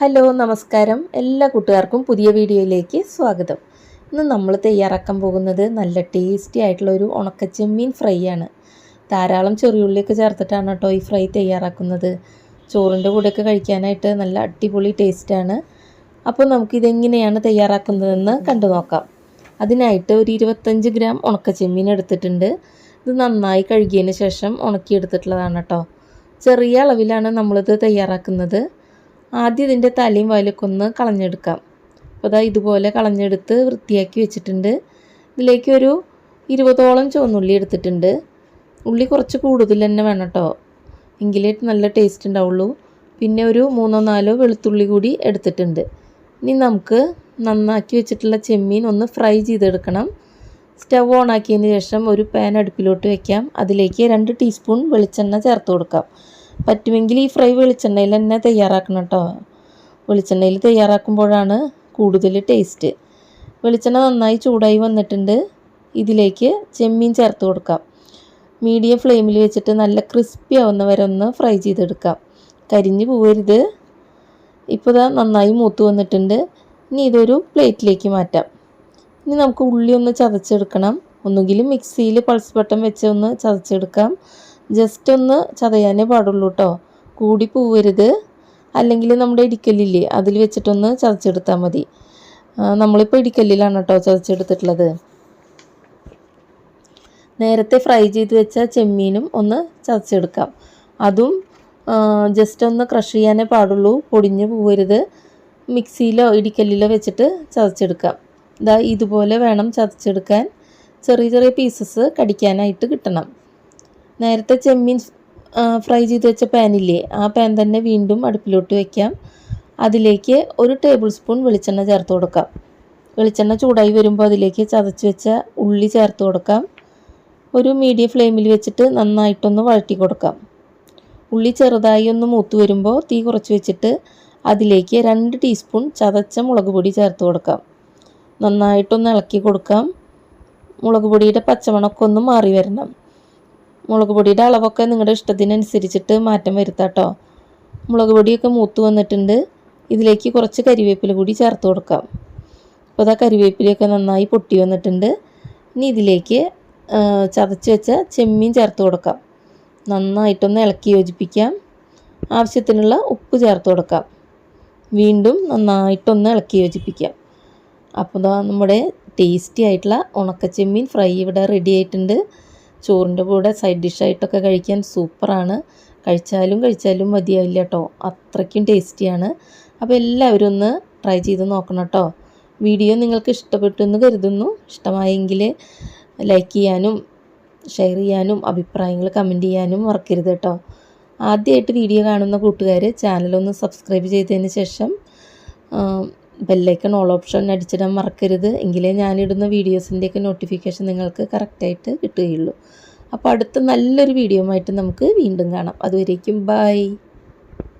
Hello നമസ്കാരം. എല്ലാ കൂട്ടുകാർക്കും പുതിയ വീഡിയോയിലേക്ക് സ്വാഗതം. ഇന്ന് നമ്മൾ തയ്യാറാക്കാൻ പോകുന്നത് നല്ല ടേസ്റ്റി ആയിട്ടുള്ള ഒരു ഉണക്കച്ചെമ്മീൻ ഫ്രൈ ആണ്. ധാരാളം ചെറിയുള്ളിയൊക്കെ ചേർത്തിട്ടാണ് കേട്ടോ ഈ ഫ്രൈ തയ്യാറാക്കുന്നത്. ചോറിന്റെ കൂടെയൊക്കെ കഴിക്കാനായിട്ട് നല്ല അടിപൊളി ടേസ്റ്റാണ് അപ്പോൾ നമുക്കിതെങ്ങനെയാണ് തയ്യാറാക്കുന്നതെന്ന് കണ്ടു നോക്കാം. അതിനായിട്ട് ഒരു ഇരുപത്തഞ്ച് ഗ്രാം ഉണക്കച്ചെമ്മീൻ എടുത്തിട്ടുണ്ട്. ഇത് നന്നായി കഴുകിയതിന് ശേഷം ഉണക്കിയെടുത്തിട്ടുള്ളതാണ് കേട്ടോ. ചെറിയ അളവിലാണ് നമ്മളിത് തയ്യാറാക്കുന്നത്. ആദ്യം ഇതിന്റെ തലയും വാലൊക്കെ ഒന്ന് കളഞ്ഞെടുക്കാം. അപ്പോൾ അതാ ഇതുപോലെ കളഞ്ഞെടുത്ത് വൃത്തിയാക്കി വെച്ചിട്ടുണ്ട്. ഇതിലേക്ക് ഒരു ഇരുപതോളം ചുവന്നുള്ളി എടുത്തിട്ടുണ്ട്. ഉള്ളി കുറച്ച് കൂടുതൽ തന്നെ വേണം കേട്ടോ. എങ്കിലേ നല്ല ടേസ്റ്റ് ഉണ്ടാവുള്ളൂ. പിന്നെ ഒരു മൂന്നോ നാലോ വെളുത്തുള്ളി കൂടി എടുത്തിട്ടുണ്ട്. ഇനി നമുക്ക് നന്നാക്കി വെച്ചിട്ടുള്ള ചെമ്മീൻ ഒന്ന് ഫ്രൈ ചെയ്തെടുക്കണം. സ്റ്റവ് ഓൺ ആക്കിയതിന് ശേഷം ഒരു പാൻ അടുപ്പിലോട്ട് വെക്കാം. അതിലേക്ക് രണ്ട് ടീസ്പൂൺ വെളിച്ചെണ്ണ ചേർത്ത് കൊടുക്കാം. പറ്റുമെങ്കിൽ ഈ ഫ്രൈ വെളിച്ചെണ്ണയിൽ തന്നെ തയ്യാറാക്കണം കേട്ടോ. വെളിച്ചെണ്ണയിൽ തയ്യാറാക്കുമ്പോഴാണ് കൂടുതൽ ടേസ്റ്റ് വെളിച്ചെണ്ണ നന്നായി ചൂടായി വന്നിട്ടുണ്ട്. ഇതിലേക്ക് ചെമ്മീൻ ചേർത്ത് കൊടുക്കാം. മീഡിയം ഫ്ലെയിമിൽ വെച്ചിട്ട് നല്ല ക്രിസ്പി ആവുന്ന വരെ ഒന്ന് ഫ്രൈ ചെയ്തെടുക്കാം. കരിഞ്ഞു പോവരുത്. ഇപ്പോൾ ഇതാ നന്നായി മൂത്ത് വന്നിട്ടുണ്ട്. ഇനി ഇതൊരു പ്ലേറ്റിലേക്ക് മാറ്റാം. ഇനി നമുക്ക് ഉള്ളി ഒന്ന് ചതച്ചെടുക്കണം. ഒന്നുകിൽ മിക്സിയിൽ പൾസ് ബട്ടൺ വെച്ച് ഒന്ന് ചതച്ചെടുക്കാം. ജസ്റ്റ് ഒന്ന് ചതയാനേ പാടുള്ളൂ കേട്ടോ കൂടി പോവരുത്. അല്ലെങ്കിൽ നമ്മുടെ ഇടിക്കല്ലില്ലേ അതിൽ വെച്ചിട്ടൊന്ന് ചതച്ചെടുത്താൽ മതി. നമ്മളിപ്പോൾ ഇടിക്കല്ലിലാണ് കേട്ടോ ചതച്ചെടുത്തിട്ടുള്ളത്. നേരത്തെ ഫ്രൈ ചെയ്ത് വെച്ച ചെമ്മീനും ഒന്ന് ചതച്ചെടുക്കാം. അതും ജസ്റ്റ് ഒന്ന് ക്രഷ് ചെയ്യാനേ പാടുള്ളൂ. പൊടിഞ്ഞു പോവരുത്. മിക്സിയിലോ ഇടിക്കല്ലിലോ വെച്ചിട്ട് ചതച്ചെടുക്കാം. ഇതാ ഇതുപോലെ വേണം ചതച്ചെടുക്കാൻ. ചെറിയ ചെറിയ പീസസ് കടിക്കാനായിട്ട് കിട്ടണം. നേരത്തെ ചെമ്മീൻ ഫ്രൈ ചെയ്ത് വെച്ച പാനില്ലേ ആ പാൻ തന്നെ വീണ്ടും അടുപ്പിലോട്ട് വയ്ക്കാം അതിലേക്ക് ഒരു ടേബിൾ സ്പൂൺ വെളിച്ചെണ്ണ ചേർത്ത് കൊടുക്കാം. വെളിച്ചെണ്ണ ചൂടായി വരുമ്പോൾ അതിലേക്ക് ചതച്ച് വെച്ച ഉള്ളി ചേർത്ത് കൊടുക്കാം. ഒരു മീഡിയം ഫ്ലെയിമിൽ വെച്ചിട്ട് നന്നായിട്ടൊന്ന് വഴറ്റി കൊടുക്കാം. ഉള്ളി ചെറുതായി ഒന്ന് മൂത്ത് വരുമ്പോൾ തീ കുറച്ച് വെച്ചിട്ട് അതിലേക്ക് രണ്ട് ടീസ്പൂൺ ചതച്ച മുളക് പൊടി ചേർത്ത് കൊടുക്കാം. നന്നായിട്ടൊന്ന് ഇളക്കി കൊടുക്കാം. മുളക് പൊടിയുടെ പച്ചമണക്കൊന്ന് മാറി വരണം. മുളക് പൊടിയുടെ അളവൊക്കെ നിങ്ങളുടെ ഇഷ്ടത്തിനനുസരിച്ചിട്ട് മാറ്റം വരുത്താട്ടോ മുളക് പൊടിയൊക്കെ മൂത്ത് വന്നിട്ടുണ്ട്. ഇതിലേക്ക് കുറച്ച് കരിവേപ്പില കൂടി ചേർത്ത് കൊടുക്കാം. അപ്പോൾ അതാ കരിവേപ്പിലയൊക്കെ നന്നായി പൊട്ടി വന്നിട്ടുണ്ട്. ഇനി ഇതിലേക്ക് ചതച്ച് വെച്ച ചെമ്മീൻ ചേർത്ത് കൊടുക്കാം. നന്നായിട്ടൊന്ന് ഇളക്കി യോജിപ്പിക്കാം. ആവശ്യത്തിനുള്ള ഉപ്പ് ചേർത്ത് കൊടുക്കാം. വീണ്ടും നന്നായിട്ടൊന്ന് ഇളക്കി യോജിപ്പിക്കാം. അപ്പോൾ നമ്മുടെ ടേസ്റ്റി ആയിട്ടുള്ള ഉണക്കച്ചെമ്മീൻ ഫ്രൈ ഇവിടെ റെഡി ആയിട്ടുണ്ട്. ചോറിന്റെ കൂടെ സൈഡ് ഡിഷായിട്ടൊക്കെ കഴിക്കാൻ സൂപ്പറാണ്. കഴിച്ചാലും കഴിച്ചാലും മതിയാവില്ല കേട്ടോ അത്രയ്ക്കും ടേസ്റ്റിയാണ് അപ്പോൾ എല്ലാവരും ഒന്ന് ട്രൈ ചെയ്ത് നോക്കണം കേട്ടോ വീഡിയോ നിങ്ങൾക്ക് ഇഷ്ടപ്പെട്ടു എന്ന് കരുതുന്നു. ഇഷ്ടമായെങ്കിൽ ലൈക്ക് ചെയ്യാനും ഷെയർ ചെയ്യാനും അഭിപ്രായങ്ങൾ കമന്റ് ചെയ്യാനും മറക്കരുത് കേട്ടോ ആദ്യമായിട്ട് വീഡിയോ കാണുന്ന കൂട്ടുകാർ ചാനലൊന്ന് സബ്സ്ക്രൈബ് ചെയ്തതിന് ശേഷം ബെല്ലൈക്കൺ ഓൾ ഓപ്ഷൻ അടിച്ചിടാൻ മറക്കരുത്. എങ്കിലേ ഞാനിടുന്ന വീഡിയോസിന്റെയൊക്കെ നോട്ടിഫിക്കേഷൻ നിങ്ങൾക്ക് കറക്റ്റായിട്ട് കിട്ടുകയുള്ളൂ. അപ്പോൾ അടുത്ത നല്ലൊരു വീഡിയോ ആയിട്ട് നമുക്ക് വീണ്ടും കാണാം. അതുവരേക്കും ബൈ